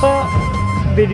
他